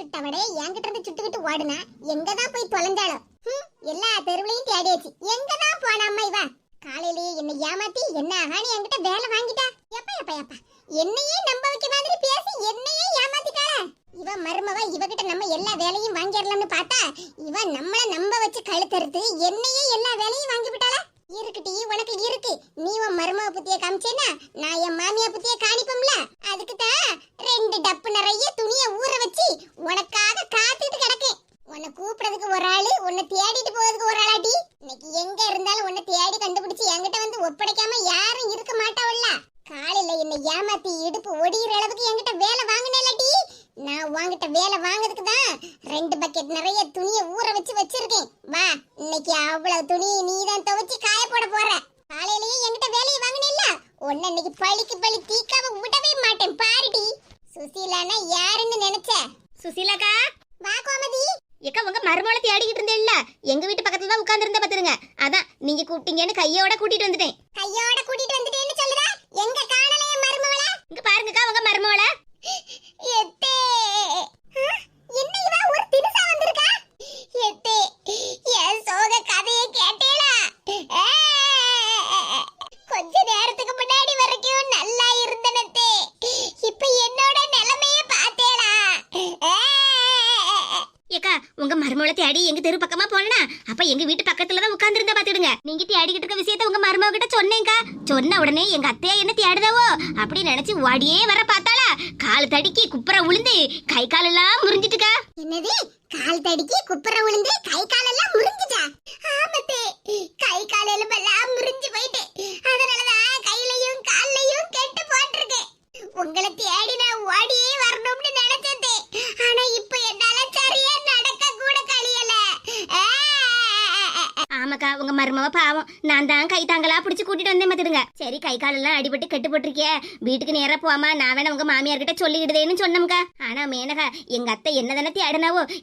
சுட்டவனே என்கிட்ட இருந்து சுட்டுக்கிட்டு ஓடுனா எங்கதான் போய் தொலைஞ்சாலும்? எல்லா தெருவுலையும் தேடியாச்சு. எங்கதான் போனாம்மா இவ? காலையிலேயே என்னை ஏமாத்தி என்ன ஆகான்னு என்கிட்ட வேலை வாங்கிட்டா. எப்ப எப்ப எப்ப? என்னையே நம்ப வைக்க மாதிரி பேசி என்னையே ஏமாத்திட்டாள. இவ மருமவ இவகிட்ட நம்ம எல்லா வேலையும் வாங்கிடலாம்னு பார்த்தா இவ நம்மள நம்ப வச்சு கழுத்தறுத்து என்னையே எல்லா வேலையும் வாங்கி விட்டாள. இருக்குடி உனக்கு இருக்கு. நீ உன் மருமவ புத்திய காமிச்சேனா நான் என் மாமியா புத்திய காணிப்போம்ல. அதுக்கு தான் ரெண்டு டப்பு நிறைய துணியை ஊற உனக்காக காத்துட்டு கிடக்கேன். உன்னை கூப்பிடுறதுக்கு ஒரு ஆளு உன்னை தேடிட்டு போறதுக்கு ஒரு ஆளாட்டி இன்னைக்கு எங்க இருந்தாலும் உன்னை தேடி கண்டுபிடிச்சு என்கிட்ட வந்து ஒப்படைக்காம யாரும் இருக்க மாட்டாவல்ல. காலையில என்னை ஏமாத்தி இடுப்பு ஒடிகிற அளவுக்கு என்கிட்ட வேலை வாங்கினேலடி. நான் உன்கிட்ட வேலை வாங்குறதுக்கு தான் ரெண்டு பக்கெட் நிறைய துணியை ஊற வச்சு வச்சிருக்கேன். வா இன்னைக்கு அவ்வளவு துணி நீ தான் துவைச்சு காய போட போற காலையிலேயே என்கிட்ட வேலையை வாங்கினேல்ல உன்னை இன்னைக்கு பழிக்கு பழி தீக்காம விடவே மாட்டேன் பாருடி சுசீலானா யாருன்னு நினைச்ச சுசீலாக்கா வா கோமதி ஏக்கா உங்க மருமகளை தேடிக்கிட்டு இருந்தேன்ல எங்க வீட்டு பக்கத்துல தான் உட்கார்ந்து பாத்துருங்க அதான் நீங்க கூப்பிட்டீங்கன்னு கையோட கூட்டிட்டு வந்துட்டேன் கையோட கூட்டிட்டு வந்துட்டேன்னு சொல்லுடா எங்க காணலைய மருமவள இங்க பாருங்கக்கா உங்க மருமகளை எத்தே ஆ, என்ன இவ ஒரு தினுசா வந்திருக்கா எத்தே என் சோக கதையை கேட்டேளா ஆ, கொஞ்ச நேரத்துக்கு முன்னாடி வரைக்கும் நல்லா இருந்தனத்தே இப்ப என்னோட நிலைமைய பார்த்தேளா ஆ, ஏக்கா உங்க மருமகளை தேடி எங்க தெரு பக்கமா போனா அப்ப எங்க வீட்டு பக்கத்துல தான் உட்கார்ந்து பாத்துடுங்க தேடிக்கிட்டு இருக்க விஷயத்த உங்க மருமக கிட்ட சொன்னேங்கா. சொன்ன உடனே எங்க அத்தையா என்ன தேடுதாவோ? அப்படி நினைச்சு ஓடியே வர பார்த்தாளா? கால் தடிக்கி குப்புற உளுந்து கை காலெல்லாம் முறிஞ்சிட்டுக்கா. என்னது? கால் தடிக்கி குப்புற விழுந்து கை காலெல்லாம் முறிஞ்சிட்டா? ஆமத்தே கை கால் எலும்பெல்லாம் முறிஞ்சு போயிட்டு. அதனாலதான் கையிலையும் கால்லையும் கெட்டு போட்டிருக்கேன் உங்களை தேடி நான் ஓடியே வரணும்னு நினைச்சதே ஆனா இப்ப என்னால சரியா நடக்க கூட கழியல ஆ! ஆமாக்கா உங்க மருமவ பாவம். நான் தான் கை தாங்களா பிடிச்சி கூட்டிட்டு வந்தேன் பாத்துடுங்க சரி கை காலெல்லாம் அடிபட்டு கெட்டு போட்டிருக்கே வீட்டுக்கு நேரா போமா நான் வேணா உங்க மாமியார் கிட்ட சொல்லிக்கிடுதேன்னு சொன்னோம்க்கா. ஆனா மேனகா எங்க அத்தை என்ன தானே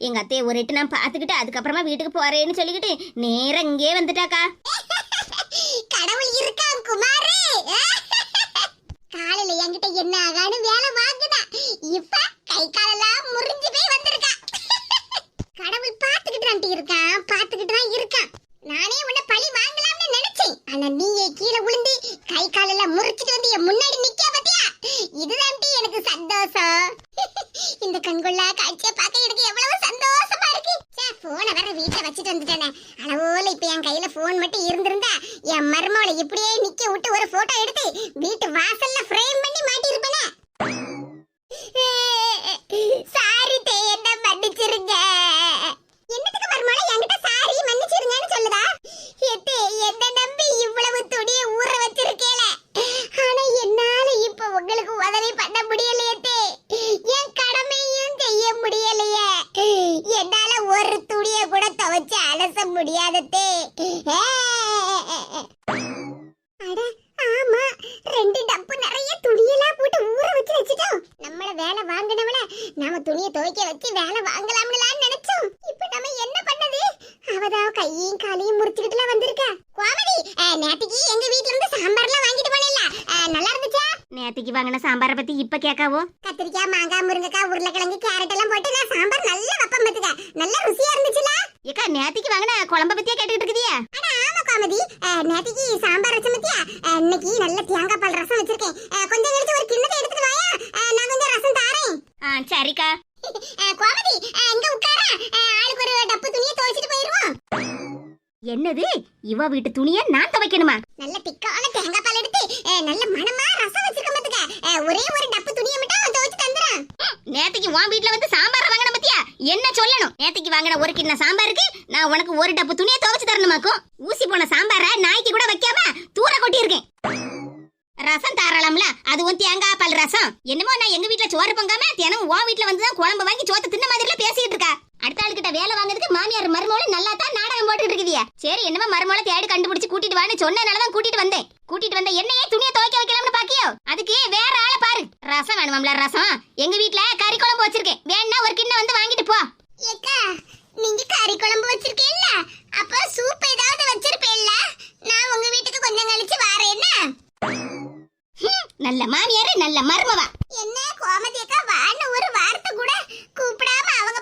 எங்க அத்தையை ஒரு எட்டு நான் பாத்துக்கிட்டு அதுக்கப்புறமா வீட்டுக்கு போறேன்னு சொல்லிக்கிட்டு நேரம் இங்கே வந்துட்டாக்கா. கடவுள் இருக்கான் குமாரே காலையில என்கிட்ட என்ன ஆகான்னு வேலை வாங்குதா இப்ப கை காலெல்லாம் முறிஞ்சு போய் வந்திருக்கா கடவுள் பாத்துக்கிட்டு இருக்கான் பாத்துக்கிட்டு தான் இருக்கான் நானே உன்னை பழி வாங்கலாம்னு நினைச்சேன் ஆனா நீயே கீழே விழுந்து கை காலெல்லாம் முறிச்சிட்டு வந்து என் முன்னாடி நிக்க பாத்தியா இதுதான் எனக்கு சந்தோஷம் இந்த கண்கொள்ளா காட்சியை பார்க்க எனக்கு எவ்வளவு சந்தோஷமா இருக்கு போனை வேற வீட்டுல வச்சுட்டு வந்துட்டேனே. அளவோல இப்ப என் கையில போன் மட்டும் இருந்திருந்தா என் மருமவளை இப்படியே நிக்க விட்டு ஒரு போட்டோ எடுத்து வீட்டு வாசல்ல ஃப்ரேம் பண்ணி மாட்டியிருப்பேனே சாரி தே என்ன மன்னிச்சிருங்க என்னத்துக்கு மருமவளை என்கிட்ட சாரி மன்னிச்சிருங்கன்னு சொல்லுதா எத்தே என்ன நம்பி இவ்வளவு துணியை ஊற வச்சிருக்கேல ஆனா என்னால இப்ப உங்களுக்கு உதவி பண்ண முடியலையே தே. என் கடமையும் செய்ய முடியலையே என்னால ஒரு துணியை கூட துவைச்சு அலச முடியாததே அட ஆமா ரெண்டு டப்பு நிறைய துணியெல்லாம் போட்டு ஊற வச்சு வச்சுட்டோம் நம்மள வேலை வாங்கினவள நாம துணியை துவைக்க வச்சு வேலை வாங்கலாம்னு நினைச்சோம் இப்ப நம்ம என்ன பண்ணது அவதான் கையும் காலையும் முறிச்சுக்கிட்டுலாம் வந்திருக்கா கோமதி அஹ், நேத்திக்கு எங்க வீட்ல இருந்து சாம்பார்லாம் வாங்கிட்டு போனேன்ல அஹ், நல்லா இருந்துச்சா நேத்திக்கு வாங்கின சாம்பாரை பத்தி இப்ப கேட்காவோ? கத்திரிக்காய் மாங்காய் முருங்கைக்காய் உருளைக்கிழங்கு கேரட் எல்லாம் போட்டு நான் சாம்பார் நல்லா வைப்பேன் பாத்துக்க நல்ல ருசியா இருந்துச்சுல? ஏக்கா நேத்திக்கு வாங்கின குழம்ப பத்தியா கேட்டுக்கிட்டு இருக்குதியா அட ஆமா காமதி. நேத்திக்கு சாம்பார் வச்ச மத்தியா அஹ், இன்னைக்கு நல்ல தேங்காய் பால் ரசம் வச்சிருக்கேன். கொஞ்சம் கழிச்சு ஒரு கிண்ணத்தை எடுத்துட்டு வாயா. நான் கொஞ்சம் ரசம் தாரேன். ஆ சரிக்கா. கோமதி இங்க உட்கார. ஆளுக்கு ஒரு டப்பு துணியை துவைச்சிட்டு போயிருவோம். என்னது? இவ வீட்டு துணிய நான் துவைக்கணுமா? நல்ல திக்கான தேங்காய் பால் எடுத்து நல்ல மணமா ரசம் வச்சிருக்க பாத்துக்க அஹ், ஒரே ஒரு டப்பு துணியை மட்டும் துவைச்சு தந்துறேன் நேத்துக்கு உன் வீட்ல வந்து சாம்பார் வாங்கின பத்தியா? என்ன சொல்லணும்? நேத்துக்கு வாங்கின ஒரு கிண்ண சாம்பாருக்கு நான் உனக்கு ஒரு டப்பு துணியை துவைச்சு தரணுமாக்கும். ஊசி போன சாம்பார நாய்க்கு கூட வைக்காம தூர கொட்டி இருக்கேன் ரசம் தாராளம்ல அதுவும் தேங்காய் பால் ரசம். என்னமோ நான் எங்க வீட்ல சோறு பொங்காம தினமும் உன் வீட்ல வந்து தான் குழம்பு வாங்கி சோத்த தின்ன மாதிரில பேசிட்டு இருக்கா. அடுத்த ஆளுக்கிட்ட வேலை வாங்குறதுக்கு மாமியார் மருமோல நல்லா தான் நாடகம் போட்டுட்டு இருக்குதியா சரி என்னமா மருமோல தேடி கண்டுபிடிச்சு கூட்டிட்டு வான்னு சொன்னனால தான் கூட்டிட்டு வந்தேன். கூட்டிட்டு வந்த என்னையே துணியை துவைக்க வைக்கலாம்னு பாக்கியோ? அதுக்கு வேற ஆளை பாரு. ரசம் வேணுமாம்ல ரசம்? எங்க வீட்ல கறி குழம்பு வச்சிருக்கேன். வேணா ஒரு கிண்ணம் வந்து வாங்கிட்டு போ. ஏக்கா நீங்க கறி குழம்பு வச்சிருக்கீங்களா அப்ப சூப் ஏதாவது வச்சிருப்பேல்ல நான் உங்க வீட்டுக்கு கொஞ்சம் கழிச்சு வரேன்னா நல்ல மாமியாரு நல்ல மருமவா என்ன கோமதி அக்கா வான்னு ஒரு வார்த்தை கூட கூப்பிடாம அவங்க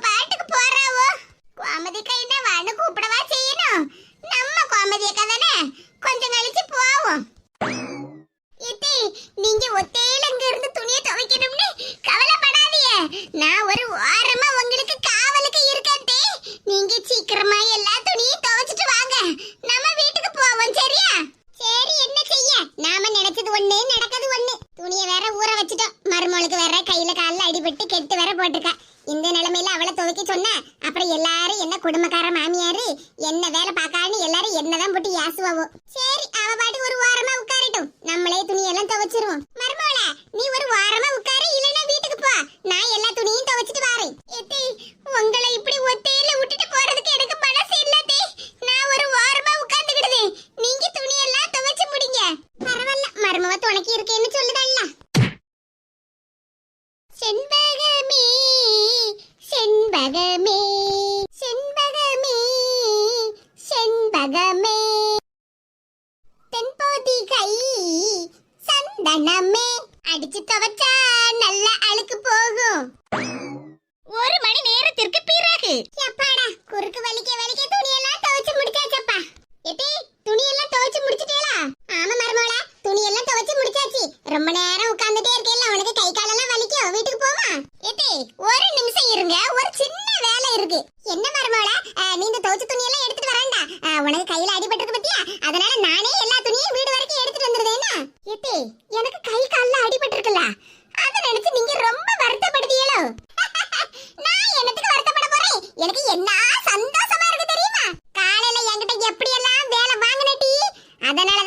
இந்த நிலைமையில அவளை துவைக்க சொன்ன அப்புறம் எல்லாரும் என்ன குடும்பக்கார மாமியாரு என்ன வேலை பார்க்கான்னு எல்லாரும் என்னதான் போட்டு யாசுவாவோ சரி அவ பாட்டு ஒரு வாரமா உட்காரட்டும் நம்மளே துணியெல்லாம் துவைச்சிருவோம் மருமகள நீ ஒரு வாரமா உட்காரு இல்லைன்னா வீட்டுக்கு போ நான் எல்லா துணியும் துவைச்சிட்டு வரேன் எத்தி உங்களை இப்படி ஒத்தையில விட்டுட்டு போறதுக்கு எனக்கு மனசு இல்ல தே நான் ஒரு வாரமா உட்கார்ந்துக்கிடுது நீங்க துணியெல்லாம் துவைச்சு முடிங்க பரவாயில்ல மருமவ துணைக்கி இருக்கேன்னு சொல்லுதல்ல செண்பகமே செண்பகமே செண்பகமே செண்பகமே தென்போதிகை சந்தனமே அடிச்சு துவைச்சா நல்ல அழுக்கு போகும் ஒரு மணி நேரத்திற்கு பிறகு எப்பாடா குறுக்கு வலிக்க வலிக்க துணியெல்லாம் துவைச்சு முடிச்சாச்சப்பா எட்டி துணியெல்லாம் துவைச்சு முடிச்சிட்டேளா ஆமா மருமகளா துணியெல்லாம் துவைச்சு முடிச்சாச்சு ரொம்ப நேரம் உட்கார்ந்துட்டே இருக்கேல்ல உனக்கு கை காலெல்லாம் வலிக்கும் வீட்டுக்கு போமா? ஏத்தி ஒரு நிமிஷம் இருங்க. ஒரு சின்ன வேலை இருக்கு. என்ன மருமகளா? நீ இந்த துவைச்ச துணியெல்லாம் எடுத்துட்டு வரேன்டா. உனக்கு கையில அடிபட்டிருக்கு பத்தியா? அதனால நானே எல்லா துணியும் வீடு வரைக்கும் எடுத்துட்டு வந்துருதேனா ஏத்தி எனக்கு கை கால்ல அடிபட்டிருக்குல்ல. அத நினைச்சு நீங்க ரொம்ப வருத்தப்படுதீங்களோ? நான் என்னத்துக்கு வருத்தப்பட போறேன்? எனக்கு என்ன சந்தோஷமா இருக்கு தெரியுமா? காலையில என்கிட்ட எப்படி எல்லாம் வேலை வாங்கினட்டி அதனால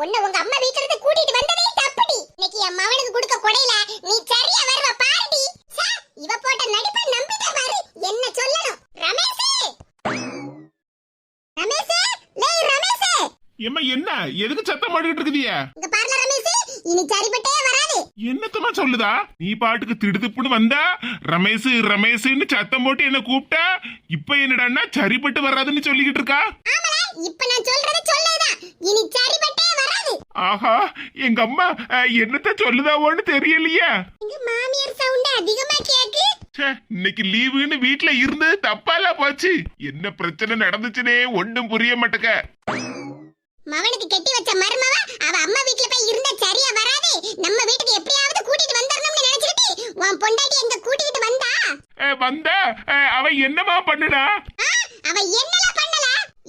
உன்னை உங்க அம்மா வீட்ல இருந்து கூட்டிட்டு வந்ததே தப்புடி. இன்னைக்கு என் மவனுக்கு கொடுக்க கொடையில நீ சரியா வருவ பாருடி. இவ போட்ட நடிப்பை நம்பிட்டே பாரு. என்ன சொல்லணும்? ரமேஷே! ரமேஷே! லேய் ரமேஷே! ஏம்மா என்ன? எதுக்கு சத்தம் போட்டுக்கிட்டு இருக்குதிய இங்க பாருல ரமேஷே இனி சரிப்பட்டே வராது. என்னத்தமா சொல்லுதா? நீ பாட்டுக்கு திடுதுப்புன்னு வந்தா? ரமேஷ் ரமேஷ்னு சத்தம் போட்டு என்ன கூப்பிட்டா? இப்ப என்னடான்னா சரிப்பட்டு வராதுன்னு சொல்லிக்கிட்டு இருக்கா? ஆமல இப்ப நான் சொல்றது சொல்லேதான் இனி சரிப்பட்டே ஆஹா எங்க அம்மா என்னத்த சொல்லுதாவோன்னு தெரியலையே. எங்க மாமியார் சவுண்ட் அதிகமா கேக்கு. இன்னைக்கு லீவுன்னு வீட்ல இருந்தது தப்பால போச்சு. என்ன பிரச்சனை நடந்துச்சுனே ஒண்ணும் புரிய மாட்டேங்க. மவனுக்கு கெட்டி வச்ச மருமவ அவ அம்மா வீட்ல போய் இருந்தா சரியா வராது. நம்ம வீட்டுக்கு எப்படியாவது கூட்டிட்டு வந்துடணும்னு நினைச்சிட்டு உன் பொண்டாட்டி எங்க கூட்டிட்டு வந்தா? வந்தா? அவ என்னமா பண்ணுடா அவ என்னலாம் பண்ணல?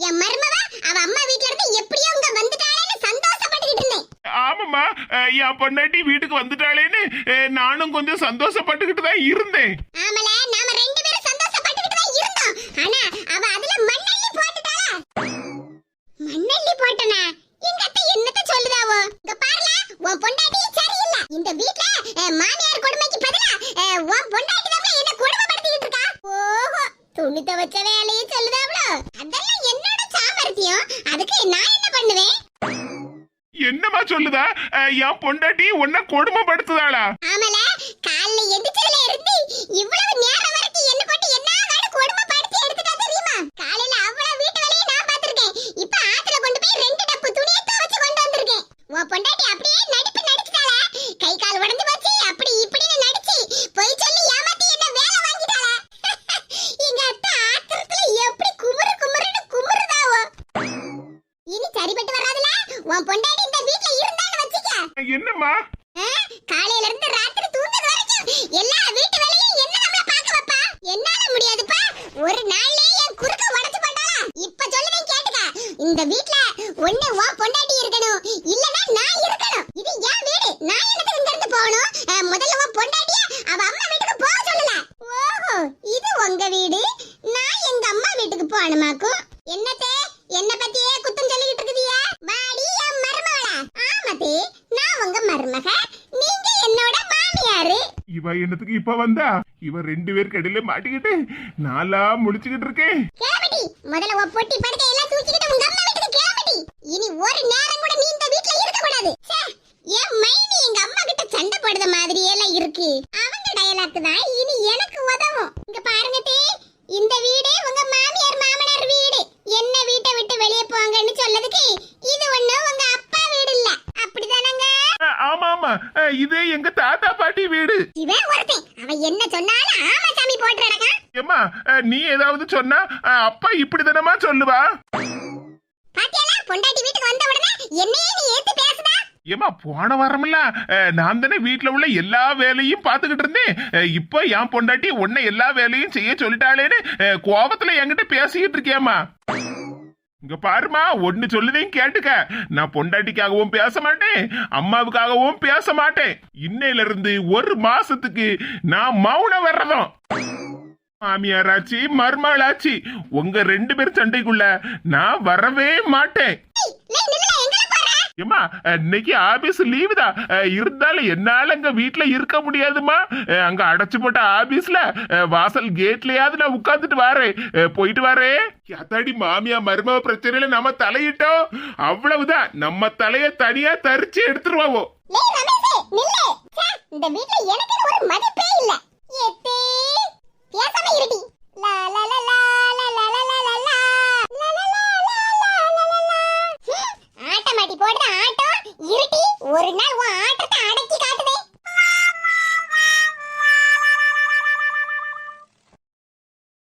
என் மருமவ அவ அம்மா வீட்ல இருந்து எப்படியோ இங்க இருந்தேன் ஆமாம்மா. என் பொண்டாட்டி வீட்டுக்கு வந்துட்டாளேன்னு நானும் கொஞ்சம் சந்தோஷப்பட்டுக்கிட்டு தான் இருந்தேன். ஆமால நாம ரெண்டு பேரும் சந்தோஷப்பட்டுக்கிட்டு தான் இருந்தோம். ஆனா அவ அதுல மண்ண போட்டுட்டாளா மண்ணள்ளி போட்டனா எங்க அத்தை என்னத்த சொல்லுதாவோ இங்க பாருல உன் பொண்டாட்டி சரியில்லை இந்த வீட்ல அஹ், மாமியார் கொடுமைக்கு பதிலா அஹ், உன் பொண்டாட்டி தான் என்ன கொடுமைப்படுத்திட்டு இருக்கா ஓஹோ துணி துவைச்ச வேலையை சொல்லுதாவளோ அதெல்லாம் என்னோட சாமர்த்தியம் அதுக்கு நான் என்ன பண்ணுவேன் என்னம்மா சொல்லுதா அஹ், என் பொண்டாட்டி உன்னை கொடுமைப்படுத்துதாளா? ஆமல காலைல எந்திரிச்சதுல இருந்து இவ்வளவு நேரம் வரைக்கும் என்ன போட்டு என்ன ஆகாடு கொடுமைப்படுத்தி எடுத்துட்டா தெரியுமா காலையில அவ்வளவு வீட்டு வேலையை நான் பார்த்திருக்கேன். இப்ப ஆத்துல கொண்டு போய் ரெண்டு டப்பு துணியை துவைச்சு கொண்டு வந்திருக்கேன். உன் பொண்டாட்டி அப்படியே நடிப்பு நடிச்சிட்டாளா? கை கால் உடைஞ்சு போச்சு அப்படி இப்படின்னு நடிச்சு பொய் சொல்லி ஏமாத்தி என்ன வேலை வாங்கிட்டாளா? எங்க அத்தை ஆத்திரத்துல எப்படி குமுறு குமுறுன்னு குமுறுதாவோ? இனி சரிப்பட்டு வராதுல? உன் பொண்டாட்டி இந்த என்னம்மா? காலையில இருந்து ராத்திரி தூங்குற வரைக்கும் எல்லா வீட்டு வேலையும் என்ன நம்ம பாக்க வைப்பா? என்னால முடியாதுப்பா. ஒரு நாள்லயே என் குறுக்க உடைச்சு போட்டாலாம் இப்ப சொல்லுவேன் கேட்டுக்க. இந்த வீட்ல ஒண்ணு வா பொண்டாட்டி இருக்கணும். இல்லனா நான் இருக்கணும். இது என் வீடு. நான் எனக்கு இங்க இருந்து போகணும் முதல்ல வா பொண்டாட்டிய அவ அம்மா வீட்டுக்கு போக சொல்லல. ஓஹோ இது உங்க வீடு? நான் எங்க அம்மா வீட்டுக்கு போகணுமாக்கும்? என்னத்தே? என்ன பத்தி இவ என்னத்துக்கு இப்ப வந்தா? இவ ரெண்டு பேருக்கு இடையில மாட்டிக்கிட்டு நாளா முடிச்சுக்கிட்டு இருக்கேன் கேமடி முதல்ல உன் பொட்டி படுக்கை எல்லாம் தூக்கிக்கிட்டு உங்க அம்மா வீட்டுக்கு கேமடி இனி ஒரு நேரம் கூட நீ இந்த வீட்ல இருக்க கூடாது ச்சே, என் மைனி எங்க அம்மா கிட்ட சண்டை போடுற மாதிரி எல்லாம் இருக்கு. அவங்க டயலாக் தான் இனி எனக்கு உதவும். இங்க பாருங்க தே இந்த வீடே உங்க மாமியார் மாமனார் வீடு என்ன வீட்டை விட்டு வெளியே போங்கன்னு சொல்லதுக்கு இது ஒண்ணு உங்க அப்பா வீடு இல்ல அப்படிதானங்க அஹ், ஆமா ஆமா அஹ், இது எங்க தாத்தா பாட்டி வீடு. இவன் ஒருத்தன் அவன் என்ன சொன்னாலும் ஆமா சாமி போட்டு நடக்கான். அஹ், நீ ஏதாவது சொன்னா அப்பா இப்படி தானமா சொல்லுவா? பாத்தியால பொண்டாட்டி வீட்டுக்கு வந்த உடனே என்னையே நீ ஏத்து பேசுதா? ஏமா போன வாரம்ல நான் தானே வீட்ல உள்ள எல்லா வேலையும் பாத்துக்கிட்டு இருந்தேன். இப்போ என் பொண்டாட்டி உன்னை எல்லா வேலையும் செய்ய சொல்லிட்டாளேன்னு அஹ், கோவத்துல என்கிட்ட பேசிக்கிட்டு இருக்கியாமா இங்க பாருமா ஒன்னு சொல்லுதையும் கேட்டுக்க. நான் பொண்டாட்டிக்காகவும் பேச மாட்டேன் அம்மாவுக்காகவும் பேச மாட்டேன். இன்னையில இருந்து ஒரு மாசத்துக்கு நான் மௌன வர்றதும். மாமியாராச்சி மருமாளாச்சி உங்க ரெண்டு பேர் சண்டைக்குள்ள நான் வரவே மாட்டேன். ஏமா இன்னைக்கு ஆபீஸ் லீவு தான். இருந்தாலும் என்னால அங்க வீட்ல இருக்க முடியாதுமா அங்க அடைச்சு போட்ட ஆபீஸ்ல வாசல் கேட்லயாவது நான் உட்கார்ந்துட்டு வரேன். போயிட்டு வரேன் அத்தாடி மாமியா மருமக பிரச்சனையில நம்ம தலையிட்டோம்? அவ்வளவுதான். நம்ம தலைய தனியா தரிச்சு எடுத்துருவாவோ இந்த வீட்டுல எனக்கு ஒரு மதிப்பே இல்ல. பேசாம இருடி. ஒரு நாள் உன்